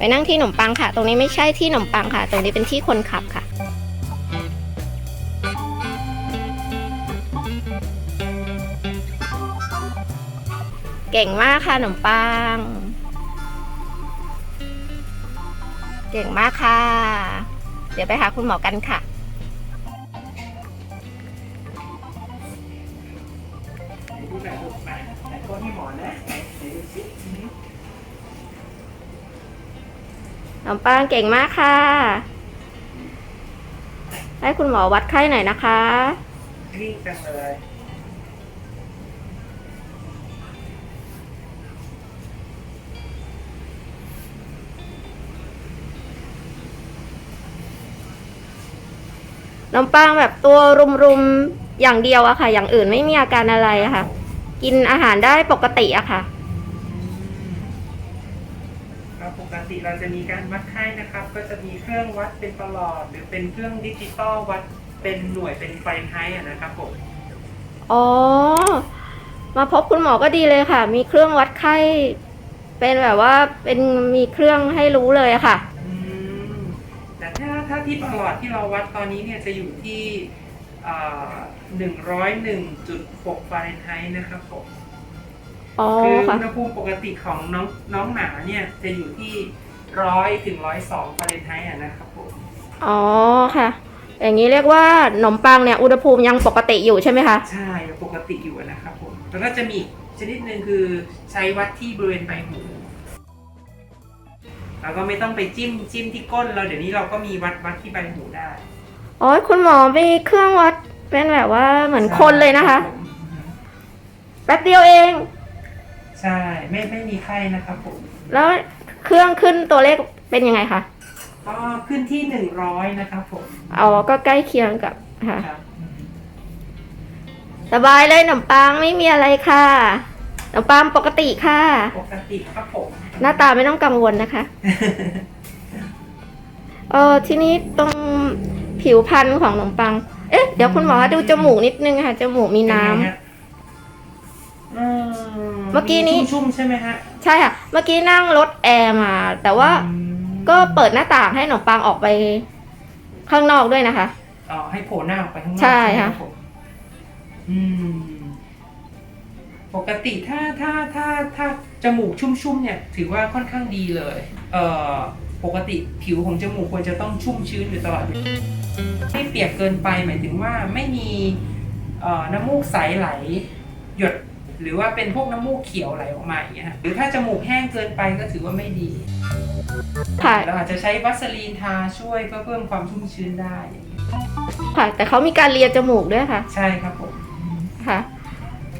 ไปนั่งที่ขนมปังค่ะ ตรงนี้ไม่ใช่ที่ขนมปังค่ะ ตรงนี้เป็นที่คนขับค่ะ เก่งมากค่ะขนมปัง เก่งมากค่ะ เดี๋ยวไปหาคุณหมอกันค่ะ ขนมปังเก่งมากค่ะ ให้คุณหมอวัดไข้หน่อยนะคะวิ่งจังเลยขนมปังแบบตัวรุมๆอย่างเดียวอะค่ะ อย่างอื่นไม่มีอาการอะไรอะค่ะ กินอาหารได้ปกติอะค่ะ ติเราจะมีการวัดไข้นะครับ ก็จะมีเครื่องวัดเป็นประหลอด หรือเป็นเครื่องดิจิตอลวัดเป็นหน่วยเป็นไฟไฮต์อะนะครับผมอ๋อ มาพบคุณหมอก็ดีเลยค่ะ มีเครื่องวัดไข้ เป็นแบบว่าเป็นมีเครื่องให้รู้เลยอะค่ะ อืมแต่ถ้าถ้าที่ประหลอดที่เราวัดตอนนี้เนี่ยจะอยู่ที่หนึ่งร้อยหนึ่งจุดหกฟาเรนไฮต์นะครับผม อ๋อคือค่ะอุณหภูมิปกติของน้องน้องหมาเนี่ยจะอยู่ที่ร้อยถึงร้อยสองฟาเรนไฮต์อะนะครับผมอ๋อค่ะ อย่างนี้เรียกว่าขนมปังเนี่ยอุณหภูมิยังปกติอยู่ใช่ไหมคะ ใช่ปกติอยู่นะครับผมแล้วก็จะมีอีกชนิดหนึ่งคือใช้วัดที่บริเวณใบหูแล้วก็ไม่ต้องไปจิ้มจิ้มที่ก้นเราเดี๋ยวนี้เราก็มีวัดวัดที่ใบหูได้ อ๋อคุณหมอมีเครื่องวัดเป็นแบบว่าเหมือนคนเลยนะคะรับผมอืมแป๊บเดียวเอง ใช่ ไม่ไม่มีไข้นะครับผม แล้วเครื่องขึ้นตัวเลขเป็นยังไงคะ ก็ขึ้นที่หนึ่งร้อยนะครับผมอ๋อก็ใกล้เคียงกับค่ะ ครับอืมสบายเลยขนมปังไม่มีอะไรค่ะขนมปังปกติค่ะ ปกติครับผม หน้าตาไม่ต้องกังวลนะคะ เออทีนี้ตรงผิวพรรณของขนมปัง เอ๊ะ เดี๋ยวคุณหมอดูจมูกนิดนึงค่ะ จมูกมีน้ำ เป็นไงฮะอื เมื่อกี้นี้ชุ่มๆใช่ไหมฮะใช่ค่ะเมื่อกี้นั่งรถแอร์มา แต่ว่าอืมก็เปิดหน้าต่างให้ขนมปังออกไปข้างนอกด้วยนะคะ อ๋อให้โผล่หน้าออกไปข้างนอกใช่ไหมค่ะ รับผมอืม ปกติถ้าถ้าถ้าถ้าจมูกชุ่มๆเนี่ย ถือว่าค่อนข้างดีเลย เอ่อ ปกติผิวของจมูกควรจะต้องชุ่มชื้นอยู่ตลอด ไม่เปียกเกินไปหมายถึงว่าไม่มีเอ่อน้ำมูกใสไหล หยด หรือว่าเป็นพวกน้ำมูกเขียวไหลออกมาอย่างเงี้ยฮะหรือถ้าจมูกแห้งเกินไปก็ถือว่าไม่ดี ค่ะ เราอาจจะใช้วัสลีนทาช่วยเพื่อเพิ่มความชุ่มชื้นได้อย่างเงี้ยค่ะ แต่เขามีการเลียจมูกด้วยค่ะ ใช่ครับผม ค่ะ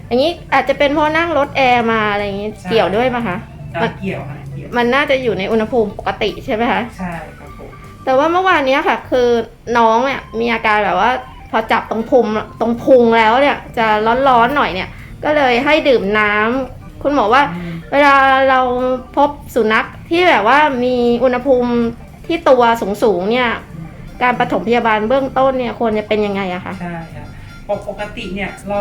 อย่างนี้อาจจะเป็นเพราะนั่งรถแอร์มาอะไรอย่างนี้ใช่ เกี่ยวด้วยไหมคะอะเกี่ยวฮะเกี่ยวมันน่าจะอยู่ในอุณหภูมิปกติใช่ไหมคะ ใช่ครับผม แต่ว่าเมื่อวานเนี้ยค่ะ คือน้องเนี่ยมีอาการแบบว่า พอจับตรงพุงตรงพุงแล้วเนี่ยจะร้อนๆหน่อยเนี่ย ก็เลยให้ดื่มน้ำคุณหมอว่าอืมเวลาเราพบสุนัขที่แบบว่ามีอุณหภูมิที่ตัวสูงๆเนี่ย การปฐมพยาบาลเบื้องต้นเนี่ยควรจะเป็นยังไงอะคะใช่ครับปกปกติเนี่ยเรา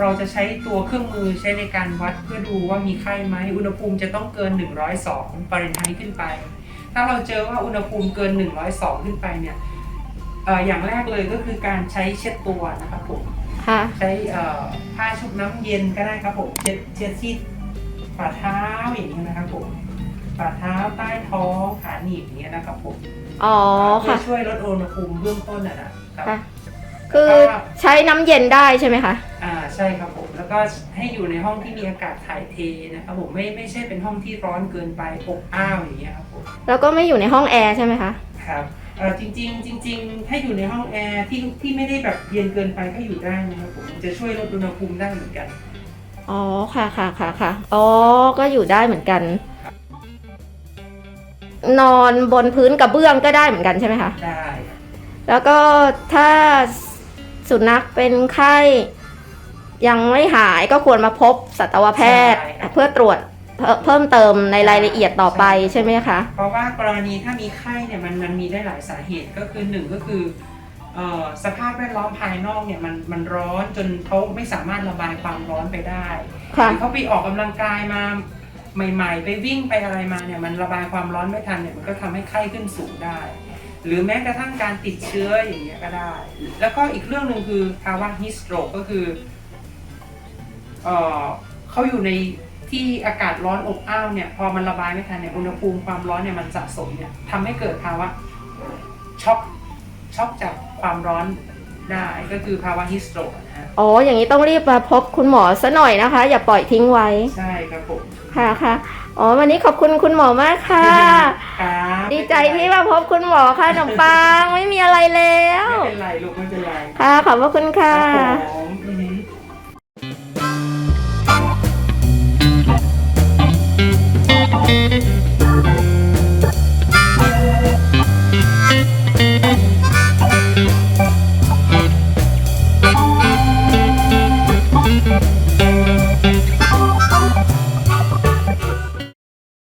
เราจะใช้ตัวเครื่องมือใช้ในการวัดเพื่อดูว่ามีไข้ไหมอุณหภูมิจะต้องเกิน 102ฟาเรนไฮต์ขึ้นไป ถ้าเราเจอว่าอุณหภูมิเกิน 102 ขึ้นไปเนี่ยเอ่ออย่างแรกเลยก็คือการใช้เช็ดตัวนะครับผมค่ะ ใช้เอ่อ ผ้าชุบน้ำเย็นก็ได้ครับผมเช็ดเช็ดที่ฝ่าเท้าอย่างนี้ยนะครับผมฝ่าเท้าใต้ท้องขาหนีบอย่างเงี้ยนะครับผมอ๋อเพื่อค่ะช่วยลดอุณหภูมิเบื้องต้นนะนะครับ ค่ะ คือใช้น้ำเย็นได้ใช่ไหมคะ อ่าใช่ครับผมแล้วก็ให้อยู่ในห้องที่มีอากาศถ่ายเทนะครับผมไม่ไม่ใช่เป็นห้องที่ร้อนเกินไปอบอ้าวอย่างเงี้ยครับผมแล้วก็ไม่อยู่ในห้องแอร์ใช่ไหมคะ ครับเอ่อจริงๆจริง ๆ ถ้าอยู่ในห้องแอร์ที่ที่ไม่ได้แบบเย็นเกินไปก็อยู่ได้นะครับผมจะช่วยลดอุณหภูมิได้เหมือนกัน อ๋อค่ะค่ะค่ะค่ะอ๋อก็อยู่ได้เหมือนกัน นอนบนพื้นกระเบื้องก็ได้เหมือนกันใช่ไหมคะ ได้แล้วก็ถ้าสุนัขเป็นไข้ ยังไม่หายก็ควรมาพบสัตวแพทย์ เพื่อตรวจ เพิ่มเพิ่มเติมในรายละเอียดต่อไปใช่ไหมคะ เพราะว่ากรณีถ้ามีไข้เนี่ยมันมันมีได้หลายสาเหตุก็คือหนึ่งก็คือเอ่อสภาพแวดล้อมภายนอกเนี่ยมันมันร้อนจนเขาไม่สามารถระบายความร้อนไปได้ค่ะหรือเขาไปออกกำลังกายมาใหม่ ๆ ไปวิ่งไปอะไรมาเนี่ยมันระบายความร้อนไม่ทันเนี่ยมันก็ทำให้ไข้ขึ้นสูงได้ หรือแม้กระทั่งการติดเชื้ออย่างเงี้ยก็ได้ แล้วก็อีกเรื่องหนึ่งคือภาวะฮิสโตรกก็คือเออเขาอยู่ใน ที่อากาศร้อนอบอ้าวเนี่ยพอมันระบายไม่ทันเนี่ยอุณหภูมิความร้อนเนี่ยมันสะสมเนี่ยทำให้เกิดภาวะช็อกช็อกจากความร้อนได้ก็คือภาวะฮิสโตรกนะฮะอ๋อ อย่างนี้ต้องรีบมาพบคุณหมอซะหน่อยนะคะ อย่าปล่อยทิ้งไว้ ใช่ครับผมค่ะค่ะอ๋อวันนี้ขอบคุณคุณหมอมากค่ะครับดีใจที่มาพบคุณหมอค่ะขนมปังไม่มีอะไรแล้ว ไม่เป็นไรลูกไม่เป็นไร ค่ะขอบพระคุณค่ะครับผม